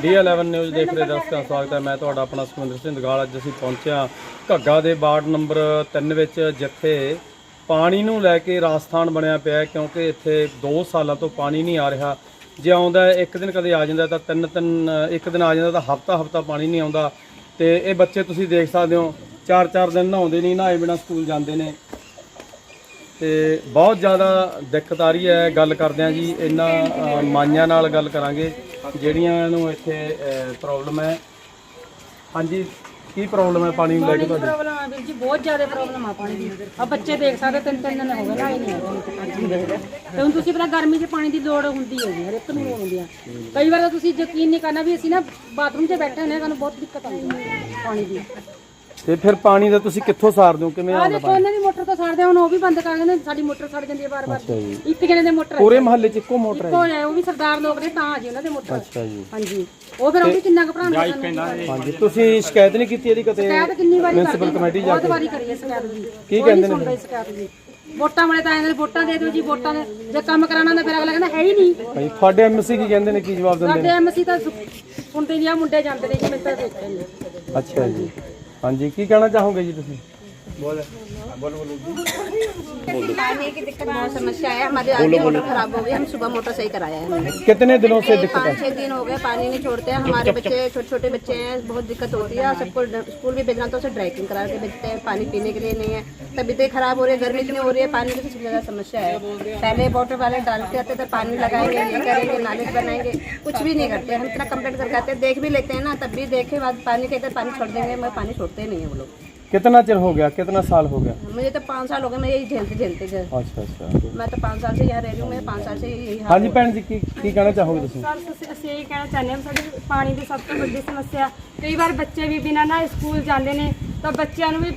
ਡੀ11 news ਦੇਖ ਰਹੇ ਦਰਸ਼ਕਾਂ ਦਾ ਸਵਾਗਤ ਹੈ। ਮੈਂ ਤੁਹਾਡਾ ਆਪਣਾ ਸੁਖਿੰਦਰ ਸਿੰਘ ਦਗਾਲ। ਅੱਜ ਅਸੀਂ ਪਹੁੰਚਿਆ ਘੱਗਾ ਦੇ ਵਾਰਡ ਨੰਬਰ 3 ਵਿੱਚ, ਜਿੱਥੇ ਪਾਣੀ ਨੂੰ ਲੈ ਕੇ ਰਾਜਸਥਾਨ ਬਣਿਆ ਪਿਆ ਹੈ, ਕਿਉਂਕਿ ਇੱਥੇ 2 ਸਾਲਾਂ ਤੋਂ ਪਾਣੀ ਨਹੀਂ ਆ ਰਿਹਾ। ਜੇ ਆਉਂਦਾ ਇੱਕ ਦਿਨ ਕਦੇ ਆ ਜਾਂਦਾ ਤਾਂ ਤਿੰਨ ਤਿੰਨ, ਇੱਕ ਦਿਨ ਆ ਜਾਂਦਾ ਤਾਂ ਹਫਤਾ ਹਫਤਾ ਪਾਣੀ ਨਹੀਂ ਆਉਂਦਾ। ਤੇ ਇਹ ਬੱਚੇ ਤੁਸੀਂ ਦੇਖ ਸਕਦੇ ਹੋ, ਚਾਰ ਚਾਰ ਦਿਨ ਨਹਾਉਂਦੇ ਨਹੀਂ, ਨਹਾਏ ਬਿਨਾਂ ਸਕੂਲ ਜਾਂਦੇ ਨੇ। ਤੇ ਬਹੁਤ ਜ਼ਿਆਦਾ ਦਿੱਕਤ ਆ ਰਹੀ ਹੈ ਗੱਲ ਕਰਦੇ ਆ ਜੀ ਇਹਨਾਂ ਮਾਈਆਂ ਨਾਲ ਗੱਲ ਕਰਾਂਗੇ ਜਿਹੜੀਆਂ ਨੂੰ ਇੱਥੇ ਪ੍ਰੋਬਲਮ ਹੈ। ਹਾਂਜੀ ਕੀ ਪ੍ਰੋਬਲਮ ਹੈ ਪਾਣੀ ਨੂੰ ਲੈ ਕੇ ਤੁਹਾਡੀ? ਪ੍ਰੋਬਲਮ ਆ ਵੀਰ ਜੀ ਬਹੁਤ ਜ਼ਿਆਦਾ ਪ੍ਰੋਬਲਮ ਆ ਪਾਣੀ ਦੀ। ਆ ਬੱਚੇ ਦੇਖ ਸਕਦੇ ਤਿੰਨ ਤਿੰਨ ਦਿਨ ਹੋ ਗਏ ਨਾ ਹੀ ਨਹੀਂ ਤੇ ਹੁਣ ਤੁਸੀਂ ਪਤਾ ਗਰਮੀ 'ਚ ਪਾਣੀ ਦੀ ਲੋੜ ਹੁੰਦੀ ਹੈ ਜੀ ਹਰ ਇੱਕ ਨੂੰ ਹੁੰਦੀ ਆ। ਕਈ ਵਾਰ ਤਾਂ ਤੁਸੀਂ ਯਕੀਨ ਨਹੀਂ ਕਰਨਾ ਵੀ ਅਸੀਂ ਨਾ ਬਾਥਰੂਮ 'ਚ ਬੈਠੇ ਹੁੰਦੇ ਹਾਂ ਸਾਨੂੰ ਬਹੁਤ ਦਿੱਕਤ ਆਉਂਦੀ ਹੈ ਪਾਣੀ ਦੀ। ਤੇ ਫਿਰ ਪਾਣੀ ਦਾ ਤੁਸੀਂ ਕਿੱਥੋਂ ਸਾਰਦੇ ਹੋ? ਕਿਵੇਂ ਆ ਆਉਂਦਾ ਦੇਖੋ ਇਹਨਾਂ ਦੀ ਮੋਟਰ ਤਾਂ ਛੱਡਦੇ ਹੁਣ ਉਹ ਵੀ ਬੰਦ ਕਰ ਦਿੰਦੇ ਸਾਡੀ ਮੋਟਰ ਛੱਡ ਜਾਂਦੀ ਹੈ ਬਾਰ-ਬਾਰ ਜੀ। ਇੱਕ ਜਣੇ ਦੇ ਮੋਟਰ ਪੂਰੇ ਮਹੱਲੇ 'ਚ ਇੱਕੋ ਮੋਟਰ ਹੈ ਇੱਕੋ ਹੈ ਉਹ ਵੀ ਸਰਦਾਰ ਲੋਕ ਨੇ ਤਾਂ ਆ ਜੀ ਉਹਨਾਂ ਦੇ ਮੋਟਰ। ਅੱਛਾ ਜੀ। ਹਾਂਜੀ। ਉਹ ਫਿਰ ਉਹ ਵੀ ਕਿੰਨਾ ਕੁ ਭਰਾਣਾ ਸਾਨੂੰ? ਹਾਂਜੀ ਤੁਸੀਂ ਸ਼ਿਕਾਇਤ ਨਹੀਂ ਕੀਤੀ ਇਹਦੀ ਕਦੇ? ਸ਼ਿਕਾਇਤ ਕਿੰਨੀ ਵਾਰੀ ਮਿਊਨਿਸਪਲ ਕਰਦੇ ਕਮੇਟੀ ਜਾ ਬਹੁਤ ਕੇ? ਵਾਰੀ ਕਰੀ ਹੈ ਸ਼ਿਕਾਇਤ ਜੀ। ਕੀ ਕਹਿੰਦੇ ਇਸ ਸ਼ਿਕਾਇਤ ਜੀ। ਵੋਟਾਂ ਵਾਲੇ ਤਾਂ ਐਂ ਵੋਟਾਂ ਦੇ ਦਿਓ ਜੀ ਵੋਟਾਂ ਦੇ। ਜੇ ਕੰਮ ਕਰਾਣਾ ਹੁੰਦਾ ਫਿਰ ਅਗਲਾ ਕਹਿੰਦਾ ਹੈ ਹੀ ਨਹੀਂ। ਹਾਂਜੀ ਤੁਹਾਡੇ ਐਮਸੀ ਕੀ ਕਹਿੰਦੇ ਨੇ? ਕੀ ਜਵਾਬ ਦਿੰਦੇ ਸਾਡੇ ਨੇ? ਐਮਸੀ ਤਾਂ ਸੁ- ਸੁਣਦੇ ਨਹੀਂ ਆ ਮੁੰਡੇ ਜਾਂਦੇ ਨੇ ਜੀ ਮੈਂ ਤਾਂ ਦੇਖਿਆ ਨਹੀਂ। ਅੱਛਾ ਜੀ। ਹਾਂਜੀ ਕੀ ਕਹਿਣਾ ਚਾਹੋਗੇ ਜੀ ਤੁਸੀਂ? पानी की दिक्कत बहुत समस्या है। हमारे आगे मोटर खराब हो गई हम सुबह मोटर सही कराया है। कितने दिनों से दिक्कत है? पाँच छह दिन हो गए पानी नहीं छोड़ते हैं। हमारे बच्चे छोटे छोटे बच्चे हैं बहुत दिक्कत होती है। सबको ड- स्कूल भी भेजना तो उसे ड्राइविंग करा के भेजते हैं पानी पीने के लिए नहीं है। तबीयतें खराब हो रही है गर्मी इतनी हो रही है पानी की सबसे ज़्यादा समस्या है। पहले वाटर वाले डालते आते थे पानी लगाएँगे ये करेंगे नाले बनाएँगे कुछ भी नहीं करते। हम इतना कंप्लेंट करके आते हैं देख भी लेते हैं ना तब भी देखे बाद पानी कहते पानी छोड़ देंगे मैं पानी छोड़ते ही नहीं है वो लोग। कितना चिर हो गया कितना साल हो गया मुझे तो पाँच साल हो गए मैं यही झेलते झेलते गए ਅੱਛਾ ਅੱਛਾ मैं तो पाँच साल से यहाँ रह रही हूँ मैं पाँच साल से यही हाल ਹਾਂਜੀ ਭੈਣ ਜੀ ਕੀ ਕੀ ਕਹਿਣਾ ਚਾਹੋਗੇ ਤੁਸੀਂ ਸਰ ਅਸੀਂ- ਅਸੀਂ ਇਹ ਕਹਿਣਾ ਚਾਹੁੰਦੇ ਹਾਂ ਵੀ ਸਾਡੀ ਪਾਣੀ ਦੀ ਸਭ ਤੋਂ ਵੱਡੀ ਸਮੱਸਿਆ ਕਈ ਵਾਰ ਬੱਚੇ ਵੀ ਬਿਨਾਂ ਨਾ ਸਕੂਲ ਜਾਂਦੇ ਨੇ ਤਾਂ ਬੱਚਿਆਂ ਨੂੰ ਵੀ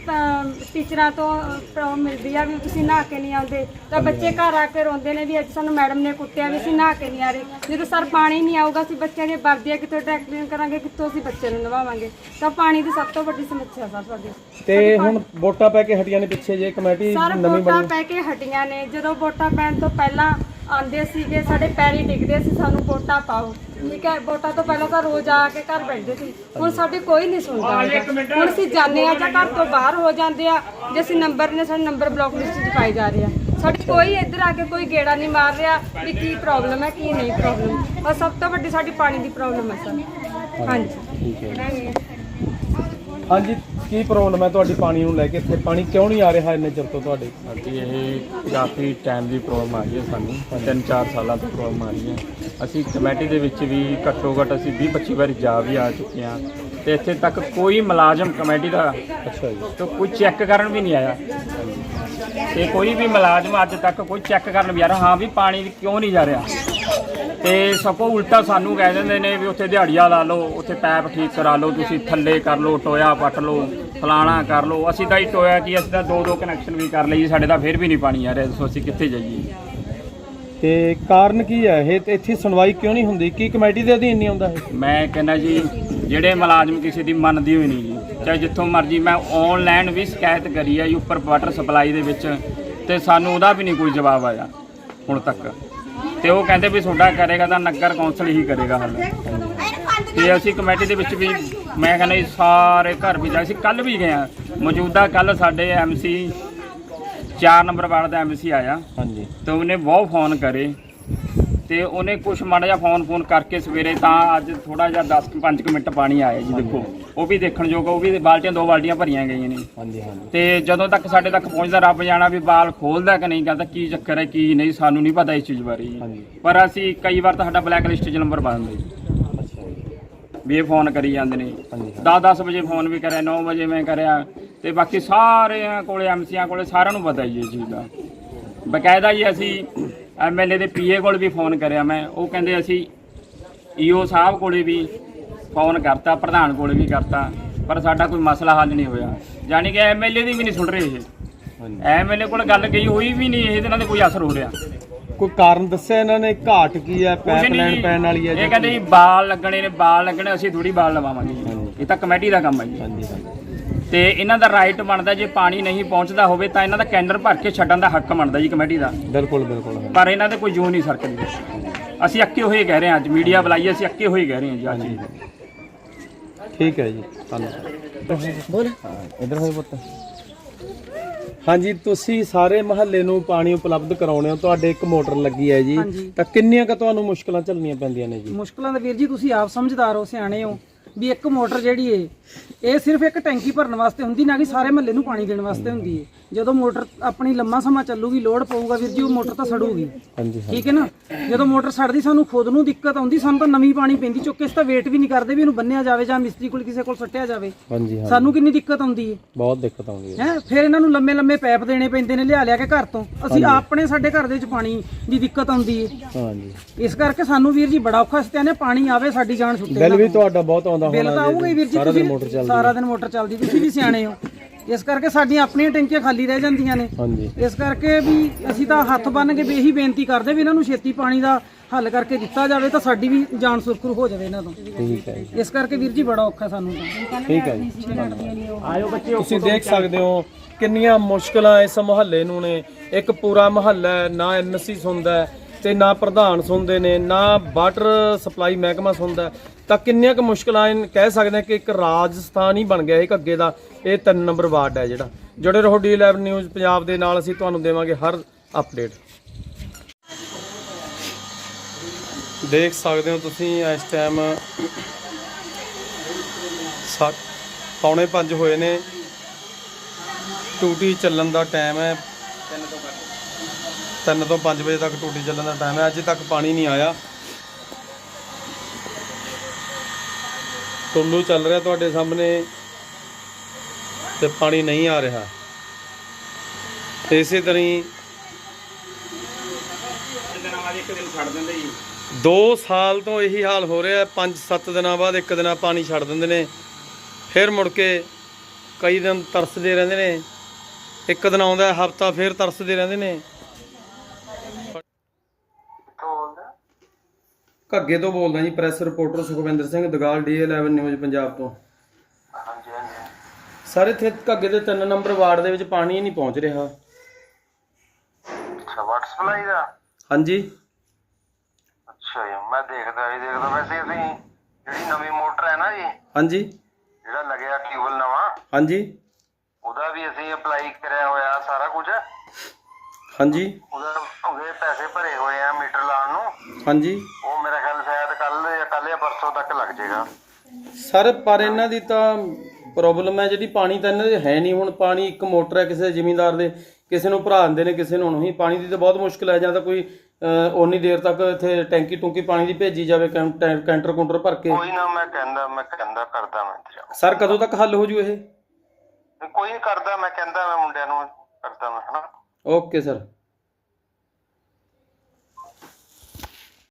ਟੀਚਰਾਂ ਤੋਂ ਪ੍ਰੋਬਲਮ ਮਿਲਦੀ ਆ ਵੀ ਤੁਸੀਂ ਨਹਾ ਕੇ ਨਹੀਂ ਆਉਂਦੇ। ਤਾਂ ਬੱਚੇ ਘਰ ਆ ਕੇ ਰੋਂਦੇ ਨੇ ਵੀ ਅੱਜ ਸਾਨੂੰ ਮੈਡਮ ਨੇ ਕੁੱਟਿਆ ਵੀ ਅਸੀਂ ਨਹਾ ਕੇ ਨਹੀਂ ਆ ਰਹੇ। ਜਦੋਂ ਸਰ ਪਾਣੀ ਨਹੀਂ ਆਊਗਾ ਅਸੀਂ ਬੱਚਿਆਂ ਦੀਆਂ ਵਰਦੀਆਂ ਕਿੱਥੋਂ ਕਲੀਨ ਕਰਾਂਗੇ ਕਿੱਥੋਂ ਅਸੀਂ ਬੱਚੇ ਨੂੰ ਨਵਾਵਾਂਗੇ। ਤਾਂ ਪਾਣੀ ਦੀ ਸਭ ਤੋਂ ਵੱਡੀ ਸਮੱਸਿਆ ਸਰ ਸਾਡੀ ਤੇ ਹੁਣ ਵੋਟਾਂ ਪੈ ਕੇ ਹਟੀਆਂ ਨੇ ਪਿੱਛੇ ਜੇ ਕਮੇਟੀ ਸਰ ਨਵੀਂ ਵੋਟਾਂ ਪੈ ਕੇ ਹਟੀਆਂ ਨੇ। ਜਦੋਂ ਵੋਟਾਂ ਪੈਣ ਤੋਂ ਪਹਿਲਾਂ ਆਂਦੇ ਸੀਗੇ ਸਾਡੇ ਪੈਰੀ ਡਿੱਗਦੇ ਸੀ ਸਾਨੂੰ ਵੋਟਾਂ ਪਾਓ। ਠੀਕ ਹੈ ਵੋਟਾਂ ਤੋਂ ਪਹਿਲਾਂ ਤਾਂ ਰੋਜ਼ ਆ ਕੇ ਘਰ ਬੈਠਦੇ ਸੀ। ਹੁਣ ਸਾਡੀ ਕੋਈ ਨਹੀਂ ਸੁਣਦਾ ਹੈਗਾ। ਹੁਣ ਅਸੀਂ ਜਾਂਦੇ ਆ ਜਾਂ ਘਰ ਤੋਂ ਬਾਹਰ ਹੋ ਜਾਂਦੇ ਆ ਜੇ ਅਸੀਂ ਨੰਬਰ ਨੇ ਸਾਡੇ ਨੰਬਰ ਬਲੌਕ ਲਿਸਟ 'ਚ ਪਾਈ ਜਾ ਰਹੇ ਆ। ਸਾਡੀ ਕੋਈ ਇੱਧਰ ਆ ਕੇ ਕੋਈ ਗੇੜਾ ਨਹੀਂ ਮਾਰ ਰਿਹਾ ਵੀ ਕੀ ਪ੍ਰੋਬਲਮ ਹੈ ਕੀ ਨਹੀਂ ਪ੍ਰੋਬਲਮ ਬਸ ਸਭ ਤੋਂ ਵੱਡੀ ਸਾਡੀ ਪਾਣੀ ਦੀ ਪ੍ਰੋਬਲਮ ਹੈ ਸਰ। ਹਾਂਜੀ। ਠੀਕ ਹੈ ਹਾਂਜੀ। ਕੀ ਪ੍ਰੋਬਲਮ ਹੈ? ਤੁਹਾਡੀ ਪਾਣੀ ਨੂੰ ਲੈ ਕੇ ਇੱਥੇ ਪਾਣੀ ਕਿਉਂ ਨਹੀਂ ਆ ਰਿਹਾ ਇੰਨੇ ਚਿਰ ਤੋਂ ਤੁਹਾਡੇ? ਹਾਂਜੀ ਇਹ ਕਾਫੀ ਟਾਈਮ ਦੀ ਪ੍ਰੋਬਲਮ ਆ ਰਹੀ ਹੈ ਸਾਨੂੰ। ਤਿੰਨ ਚਾਰ ਸਾਲਾਂ ਤੋਂ ਪ੍ਰੋਬਲਮ ਆ ਰਹੀ ਹੈ। ਅਸੀਂ ਕਮੇਟੀ ਦੇ ਵਿੱਚ ਵੀ ਘੱਟੋ ਘੱਟ ਅਸੀਂ 20 25 ਵਾਰੀ ਜਾ ਵੀ ਆ ਚੁੱਕੇ ਹਾਂ। ਤੇ ਇੱਥੇ ਤੱਕ ਕੋਈ ਮੁਲਾਜ਼ਮ ਕਮੇਟੀ ਦਾ ਅੱਛਾ ਜੀ। ਤੋਂ ਕੋਈ ਚੈੱਕ ਕਰਨ ਵੀ ਨਹੀਂ ਆਇਆ। ਤੇ ਕੋਈ ਵੀ ਮੁਲਾਜ਼ਮ ਅੱਜ ਤੱਕ ਕੋਈ ਚੈੱਕ ਕਰਨ ਵੀ ਆ ਰਿਹਾ। ਹਾਂ ਵੀ ਪਾਣੀ ਕਿਉਂ ਨਹੀਂ ਜਾ ਰਿਹਾ? ਤੇ ਸਗੋਂ ਉਲਟਾ ਸਾਨੂੰ ਕਹਿ ਦਿੰਦੇ ਨੇ ਵੀ ਉੱਥੇ ਦਿਹਾੜੀਆ ਲਾ ਲਓ ਉੱਥੇ ਪੈਪ ਠੀਕ ਕਰਾ ਲਓ ਤੁਸੀਂ ਥੱਲੇ ਕਰ ਲਓ ਟੋਇਆ ਪੱਟ ਲਓ ਫਲਾਣਾ ਕਰ ਲਓ। ਅਸੀਂ ਤਾਂ ਹੀ ਟੋਇਆ ਕੀ ਅਸੀਂ ਤਾਂ ਦੋ ਦੋ ਕਨੈਕਸ਼ਨ ਵੀ ਕਰ ਲਈ ਸਾਡੇ ਤਾਂ ਫਿਰ ਵੀ ਨਹੀਂ ਪਾਣੀ ਆ ਰਿਹਾ ਦੱਸੋ ਅਸੀਂ ਕਿੱਥੇ ਜਾਈਏ? ਤੇ ਕਾਰਨ ਕੀ ਹੈ? ਇਹ ਤੇ ਇੱਥੇ ਸੁਣਵਾਈ ਕਿਉਂ ਨਹੀਂ ਹੁੰਦੀ? ਕੀ ਕਮੇਟੀ ਦੇ ਅਧੀਨ ਨਹੀਂ ਆਉਂਦਾ ਇਹ? ਮੈਂ ਕਹਿੰਦਾ ਜੀ ਜਿਹੜੇ ਮੁਲਾਜ਼ਮ ਕਿਸੇ ਦੀ ਮੰਨਦੀ ਹੋਈ ਨਹੀਂ ਜੀ ਚਾਹੇ ਜਿੱਥੋਂ ਮਰਜ਼ੀ ਮੈਂ ਆਨਲਾਈਨ ਵੀ ਸ਼ਿਕਾਇਤ ਕਰੀ ਹੈ ਜੀ ਉੱਪਰ ਵਾਟਰ ਸਪਲਾਈ ਦੇ ਵਿੱਚ ਤੇ ਸਾਨੂੰ ਉਹਦਾ ਵੀ ਨਹੀਂ ਕੋਈ ਜਵਾਬ ਆਇਆ ਹੁਣ ਤੱਕ। ਤੇ ਉਹ ਕਹਿੰਦੇ ਵੀ ਤੁਹਾਡਾ ਕਰੇਗਾ ਤਾਂ ਨਗਰ ਕੌਂਸਲ ਹੀ ਕਰੇਗਾ ਹੱਲ। ਤੇ ਅਸੀਂ ਕਮੇਟੀ ਦੇ ਵਿੱਚ ਵੀ ਮੈਂ ਕਹਿੰਦਾ ਜੀ ਸਾਰੇ ਘਰ ਵੀ ਜਾਏ ਸੀ ਕੱਲ ਵੀ ਗਏ ਆ ਮੌਜੂਦਾ ਕੱਲ ਸਾਡੇ ਐਮਸੀ 4 ਨੰਬਰ ਵਾਰਡ ਦਾ ਐਮਸੀ ਆਇਆ। ਹਾਂਜੀ। ਤੇ ਉਹਨੇ ਬਹੁਤ ਫੋਨ ਕਰੇ। ਤੇ ਉਹਨੇ ਕੁਛ ਮਾੜਾ ਜਿਹਾ ਫੋਨ ਫੋਨ ਕਰਕੇ ਸਵੇਰੇ ਤਾਂ ਅੱਜ ਥੋੜਾ ਜਿਹਾ 10 5 ਮਿੰਟ ਪਾਣੀ ਆਇਆ ਜੀ ਦੇਖੋ। ਉਹ ਵੀ ਦੇਖਣ ਯੋਗ ਉਹ ਵੀ ਬਾਲਟੀਆਂ ਦੋ ਬਾਲਟੀਆਂ ਭਰੀਆਂ ਗਈਆਂ ਨੇ। ਹਾਂਜੀ ਹਾਂਜੀ। ਤੇ ਜਦੋਂ ਤੱਕ ਸਾਡੇ ਤੱਕ ਪਹੁੰਚਦਾ ਰੱਬ ਜਾਣਾ ਵੀ ਬਾਲ ਖੋਲਦਾ ਕਿ ਨਹੀਂ ਕਹਿੰਦਾ ਕੀ ਚੱਕਰ ਹੈ ਕੀ ਨਹੀਂ ਸਾਨੂੰ ਨਹੀਂ ਪਤਾ ਇਸ ਚੀਜ਼ ਬਾਰੇ ਜੀ। ਪਰ ਅਸੀਂ ਕਈ ਵਾਰ ਤਾਂ ਸਾਡਾ ਬਲੈਕ ਲਿਸਟ 'ਚ ਨੰਬਰ ਪਾ ਦਿੰਦੇ ਜੀ। ਅੱਛਾ ਜੀ। ਵੀ ਇਹ ਫੋਨ ਕਰੀ ਜਾਂਦੇ ਨੇ। ਹਾਂਜੀ 10-10 ਵਜੇ ਫੋਨ ਵੀ ਕਰਿਆ 9 ਵਜੇ ਮੈਂ ਕਰਿਆ। ਤੇ ਬਾਕੀ ਸਾਰਿਆਂ ਕੋਲੇ ਐਮਸੀਆਂ ਕੋਲੇ ਸਾਰਿਆਂ ਨੂੰ ਪਤਾ ਹੀ ਇਹ ਚੀਜ਼ ਦਾ। ਬਕਾਇਦਾ ਜੀ ਅਸੀਂ ਐਮਐਲਏ ਦੇ ਪੀਏ ਕੋਲ ਵੀ ਫੋਨ ਕਰਿਆ ਮੈਂ। ਉਹ ਕਹਿੰਦੇ ਅਸੀਂ ਈਓ ਸਾਹਿਬ ਕੋਲੇ ਵੀ ਫੋਨ ਕਰਤਾ ਪ੍ਰਧਾਨ ਕੋਲੇ ਵੀ ਕਰਤਾ ਪਰ ਸਾਡਾ ਕੋਈ ਮਸਲਾ ਹੱਲ ਨਹੀਂ ਹੋਇਆ। ਯਾਨੀ ਕਿ ਐਮਐਲਏ ਦੀ ਵੀ ਨਹੀਂ ਸੁਣ ਰਹੇ ਇਹ। ਐਮਐਲਏ ਕੋਲ ਗੱਲ ਗਈ ਹੋਈ ਵੀ ਨਹੀਂ ਇਹਦੇ ਨਾਲ ਕੋਈ ਅਸਰ ਹੋ ਰਿਹਾ। ਕੋਈ ਕਾਰਨ ਦੱਸਿਆ ਇਹਨਾਂ ਨੇ? ਘਾਟ ਕੀ ਹੈ? ਲਾਈਨ ਜੀ। ਪੈਣ ਵਾਲੀ ਹੈ ਇਹ ਕਹਿੰਦੇ ਜੀ ਬਾਲ ਲੱਗਣੇ ਨੇ ਬਾਲ ਲੱਗਣੇ ਅਸੀਂ ਥੋੜੀ ਬਾਲ ਲਵਾਵਾਂਗੇ। ਇਹ ਤਾਂ ਕਮੇਟੀ ਦਾ ਕੰਮ ਹੈ ਜੀ। ਤੇ ਇਹਨਾਂ ਦਾ ਰਾਈਟ ਬਣਦਾ ਜੇ ਪਾਣੀ ਨਹੀਂ ਪਹੁੰਚਦਾ ਹੋਵੇ ਤਾਂ ਇਹਨਾਂ ਦਾ ਕੈਂਡਰ ਭਰ ਕੇ ਛੱਡਣ ਦਾ ਹੱਕ ਬਣਦਾ ਜੀ ਕਮੇਟੀ ਦਾ। ਬਿਲਕੁਲ ਬਿਲਕੁਲ। ਹਾਂਜੀ। ਪਰ ਇਹਨਾਂ ਦੇ ਕੋਈ ਜੂ ਨਹੀਂ ਸਰਕਦੀ ਅਸੀਂ ਅੱਕੇ ਹੋਏ ਕਹਿ ਰਹੇ ਹਾਂ ਅੱਜ ਮੀਡੀਆ ਬੁਲਾਈ ਅਸੀਂ ਅੱਕੇ ਹੋਏ ਕਹਿ ਰਹੇ ਹਾਂ ਜੀ ਅੱਜ। ਠੀਕ ਹੈ ਜੀ ਧੰਨਵਾਦ। ਬੋਲ। ਇਧਰ ਹੋਏ ਪੁੱਤ। ਹਾਂਜੀ ਤੁਸੀਂ ਸਾਰੇ ਮਹੱਲੇ ਨੂੰ ਪਾਣੀ ਉਪਲਬਧ ਕਰਾਉਣੇ ਹੋ ਤੁਹਾਡੇ ਇੱਕ ਮੋਟਰ ਲੱਗੀ ਹੈ ਜੀ। ਤਾਂ ਕਿੰਨੀਆਂ ਕੁ ਤੁਹਾਨੂੰ ਮੁਸ਼ਕਲਾਂ ਝੱਲਣੀਆਂ ਪੈਂਦੀਆਂ ਨੇ ਜੀ? ਮੁਸ਼ਕਲਾਂ ਦਾ ਵੀਰ ਜੀ ਤੁਸੀਂ ਆਪ ਸਮਝਦਾਰ ਹੋ ਸਿਆਣੇ ਹੋ ਵੀ ਇੱਕ ਮੋਟਰ ਜਿਹੜੀ ਏ ਇਹ ਸਿਰਫ ਇੱਕ ਟੈਂਕੀ ਭਰਨ ਵਾਸਤੇ ਹੁੰਦੀ ਨਾ ਕਿ ਸਾਰੇ ਮਹੱਲੇ ਨੂੰ ਪਾਣੀ ਦੇਣ ਵਾਸਤੇ ਹੁੰਦੀ ਏ। ਜਦੋਂ ਮੋਟਰ ਆਪਣੀ ਲੰਮਾ ਸਮਾਂ ਚੱਲੂਗੀ ਲੋਡ ਪਊਗਾ ਵੀਰ ਜੀ ਉਹ ਮੋਟਰ ਤਾਂ ਸੜੂਗੀ। ਹਾਂਜੀ ਹਾਂ ਠੀਕ ਹੈ ਨਾ? ਜਦੋਂ ਮੋਟਰ ਸੜਦੀ ਸਾਨੂੰ ਖੁਦ ਨੂੰ ਦਿੱਕਤ ਆਉਂਦੀ ਸਾਨੂੰ ਤਾਂ ਨਵੀਂ ਪਾਣੀ ਪੈਂਦੀ ਚੁੱਕ ਕੇ ਇਸ ਤਾਂ ਵੇਟ ਵੀ ਨਹੀਂ ਕਰਦੇ ਵੀ ਇਹਨੂੰ ਬੰਨਿਆ ਜਾਵੇ ਜਾਂ ਮਿਸਤਰੀ ਕੋਲ ਕਿਸੇ ਕੋਲ ਸੱਟਿਆ ਜਾਵੇ। ਹਾਂਜੀ ਹਾਂ ਸਾਨੂੰ ਕਿੰਨੀ ਦਿੱਕਤ ਆਉਂਦੀ ਏ? ਬਹੁਤ ਦਿੱਕਤ ਆਉਂਦੀ ਹੈ ਹੈ? ਫਿਰ ਇਹਨਾਂ ਨੂੰ ਲੰਮੇ ਲੰਮੇ ਪੈਪ ਦੇਣੇ ਪੈਂਦੇ ਨੇ ਲਿਆ ਲਿਆ ਕੇ ਘਰ ਤੋਂ। ਅਸੀਂ ਆਪਣੇ ਸਾਡੇ ਘਰ ਦੇ ਵਿੱਚ ਪਾਣੀ ਦੀ ਦਿੱਕਤ ਆਉਂਦੀ ਏ। ਹਾਂਜੀ। ਇਸ ਕਰਕੇ ਸਾਨੂੰ ਵੀਰ ਜੀ ਬੜਾ ਔਖਾ ਸਤਿਆ ਨੇ ਪਾਣੀ ਆਵੇ ਸਾਡੀ ਜਾਨ ਛੁੱਟੇ ਬਿੱਲ ਵੀ ਤੁਹਾਡਾ ਬਹੁਤ ਆਉਂਦਾ ਬਿੱਲ ਤਾਂ ਹੋਣਾ ਆਊਗਾ ਹੀ ਵੀਰ ਜੀ ਸਾਰਾ ਦਿਨ ਤੁਸੀਂ ਮੋਟਰ ਚੱਲਦੀ ਸਾਰਾ ਦਿਨ ਮੋਟਰ ਚੱਲਦੀ ਤੁਸੀਂ ਵੀ ਸਿਆਣੇ ਹੋ। ਇਸ ਕਰਕੇ ਸਾਡੀਆਂ ਆਪਣੀਆਂ ਟੈਂਕੀਆਂ ਖਾਲੀ ਰਹਿ ਜਾਂਦੀਆਂ ਨੇ। ਹਾਂਜੀ। ਇਸ ਕਰਕੇ ਵੀ ਅਸੀਂ ਤਾਂ ਹੱਥ ਬੰਨ ਕੇ ਵੀ ਇਹੀ ਬੇਨਤੀ ਕਰਦੇ ਵੀ ਇਹਨਾਂ ਨੂੰ ਛੇਤੀ ਪਾਣੀ ਦਾ ਹੱਲ ਕਰਕੇ ਦਿੱਤਾ ਜਾਵੇ ਤਾਂ ਸਾਡੀ ਵੀ ਜਾਨ ਸੁਰਖਰੂ ਹੋ ਜਾਵੇ ਇਹਨਾਂ ਤੋਂ। ਠੀਕ ਹੈ ਜੀ। ਇਸ ਕਰਕੇ ਵੀਰ ਜੀ ਬੜਾ ਔਖਾ ਸਾਨੂੰ ਤਾਂ। ਠੀਕ ਹੈ ਜੀ। ਆਇਓ ਬੱਚੇ ਤੁਸੀਂ ਦੇਖ ਸਕਦੇ ਹੋ ਕਿੰਨੀਆਂ ਮੁਸ਼ਕਲਾਂ ਇਸ ਮੁਹੱਲੇ ਨੂੰ ਨੇ। ਇੱਕ ਪੂਰਾ ਮੁਹੱਲਾ ਨਾ ਐਮਸੀ ਸੁਣਦਾ ਤੇ ਨਾ ਪ੍ਰਧਾਨ ਸੁਣਦੇ ਨੇ, ਨਾ ਵਾਟਰ ਸਪਲਾਈ ਮਹਿਕਮਾ ਸੁਣਦਾ ਤਾਂ ਕਿੰਨੀਆਂ ਕੁ ਮੁਸ਼ਕਲਾਂ ਕਹਿ ਸਕਦੇ ਹਾਂ ਕਿ ਇੱਕ ਰਾਜਸਥਾਨ ਹੀ ਬਣ ਗਿਆ ਇਹ ਅੱਗੇ ਦਾ, ਇਹ 3 ਨੰਬਰ ਵਾਰਡ ਹੈ ਜਿਹੜਾ। ਜੁੜੇ ਰਹੋ ਡੀ11 ਨਿਊਜ਼ ਪੰਜਾਬ ਦੇ ਨਾਲ, ਅਸੀਂ ਤੁਹਾਨੂੰ ਦੇਵਾਂਗੇ ਹਰ ਅਪਡੇਟ। ਦੇਖ ਸਕਦੇ ਹੋ ਤੁਸੀਂ ਇਸ ਟਾਈਮ ਸੱਤ ਪੌਣੇ 5 ਹੋਏ ਨੇ। ਟੂਟੀ ਚੱਲਣ ਦਾ ਟਾਈਮ ਹੈ। 3 ਤੋਂ 5 ਵਜੇ ਤੱਕ ਟੂਟੀ ਚੱਲਣ ਦਾ ਟਾਈਮ ਹੈ। ਅਜੇ ਤੱਕ ਪਾਣੀ ਨਹੀਂ ਆਇਆ। ਟੁੱਲੂ ਚੱਲ ਰਿਹਾ ਤੁਹਾਡੇ ਸਾਹਮਣੇ ਤੇ ਪਾਣੀ ਨਹੀਂ ਆ ਰਿਹਾ। ਇਸੇ ਤਰ੍ਹਾਂ ਹੀ ਇੱਕ ਦਿਨ ਛੱਡ ਦਿੰਦੇ ਜੀ 2 ਸਾਲ ਤੋਂ ਇਹੀ ਹਾਲ ਹੋ ਰਿਹਾ ਹੈ। 5-7 ਦਿਨਾਂ ਬਾਅਦ ਇੱਕ ਦਿਨਾਂ ਪਾਣੀ ਛੱਡ ਦਿੰਦੇ ਨੇ। ਫਿਰ ਮੁੜ ਕੇ ਕਈ ਦਿਨ ਤਰਸਦੇ ਰਹਿੰਦੇ ਨੇ। ਇੱਕ ਦਿਨ ਆਉਂਦਾ ਹਫਤਾ ਫਿਰ ਤਰਸਦੇ ਰਹਿੰਦੇ ਨੇ। ਘੱਗੇ ਤੋਂ ਬੋਲਦਾ ਜੀ ਪ੍ਰੈਸ ਰਿਪੋਰਟਰ ਸੁਖਵਿੰਦਰ ਸਿੰਘ ਦਗਾਲ ਡੀ11 ਨਿਊਜ਼ ਪੰਜਾਬ ਤੋਂ। ਹਾਂਜੀ ਹਾਂਜੀ। ਸਰ ਇੱਥੇ ਘੱਗੇ ਦੇ 3 ਨੰਬਰ ਵਾਰਡ ਦੇ ਵਿੱਚ ਪਾਣੀ ਨਹੀਂ ਪਹੁੰਚ ਰਿਹਾ। ਅੱਛਾ ਵਾਟਰ ਸਪਲਾਈ ਦਾ? ਹਾਂਜੀ। ਅੱਛਾ ਜੀ ਮੈਂ ਦੇਖਦਾ ਜੀ ਦੇਖਦਾ। ਵੈਸੇ ਅਸੀਂ ਜਿਹੜੀ ਨਵੀਂ ਮੋਟਰ ਹੈ ਨਾ ਜੀ ਹਾਂਜੀ। ਜਿਹੜਾ ਲੱਗਿਆ ਟਿਊਬਲ ਨਵਾਂ ਹਾਂਜੀ। ਉਹਦਾ ਵੀ ਅਸੀਂ ਅਪਲਾਈ ਕਰਿਆ ਹੋਇਆ ਸਾਰਾ ਕੁਝ। ਹਾਂਜੀ। ਉਹਦਾ ਉਹਦੇ ਪੈਸੇ ਭਰੇ ਹੋਏ ਆ ਮੀਟਰ ਲਾਉਣ ਨੂੰ। ਹਾਂਜੀ। 500 ਤੱਕ ਲੱਗ ਜਾਏਗਾ। ਸਰ ਪਰ ਇਹਨਾਂ ਦੀ ਤਾਂ ਪ੍ਰੋਬਲਮ ਹੈ ਜਿਹੜੀ ਪਾਣੀ ਤਾਂ ਇਹਨਾਂ ਦੇ ਹੈ ਨਹੀਂ। ਹੁਣ ਪਾਣੀ ਇੱਕ ਮੋਟਰ ਹੈ ਕਿਸੇ ਜ਼ਿਮੀਂਦਾਰ ਦੇ ਕਿਸੇ ਨੂੰ ਭਰਾ ਦਿੰਦੇ ਨੇ ਕਿਸੇ ਨੂੰ ਨਹੀਂ। ਪਾਣੀ ਦੀ ਤਾਂ ਬਹੁਤ ਮੁਸ਼ਕਲ ਹੈ ਜਾਂ ਕੋਈ ਓਨੀ ਦੇਰ ਤੱਕ ਇੱਥੇ ਟੈਂਕੀ ਟੁੰਕੀ ਪਾਣੀ ਦੀ ਭੇਜੀ ਜਾਵੇ ਕੈਂਟਰ ਕਾਊਂਟਰ ਭਰ ਕੇ। ਕੋਈ ਨਾ ਮੈਂ ਕਹਿੰਦਾ ਮੈਂ ਕਹਿੰਦਾ ਕਰਦਾ ਮੈਂ ਸਰ ਕਦੋਂ ਤੱਕ ਹੱਲ ਹੋ ਜੂ ਇਹ? ਕੋਈ ਕਰਦਾ ਮੈਂ ਕਹਿੰਦਾ ਮੈਂ ਮੁੰਡਿਆਂ ਨੂੰ ਕਰਦਾ ਮੈਂ ਹਨਾ। Okay sir.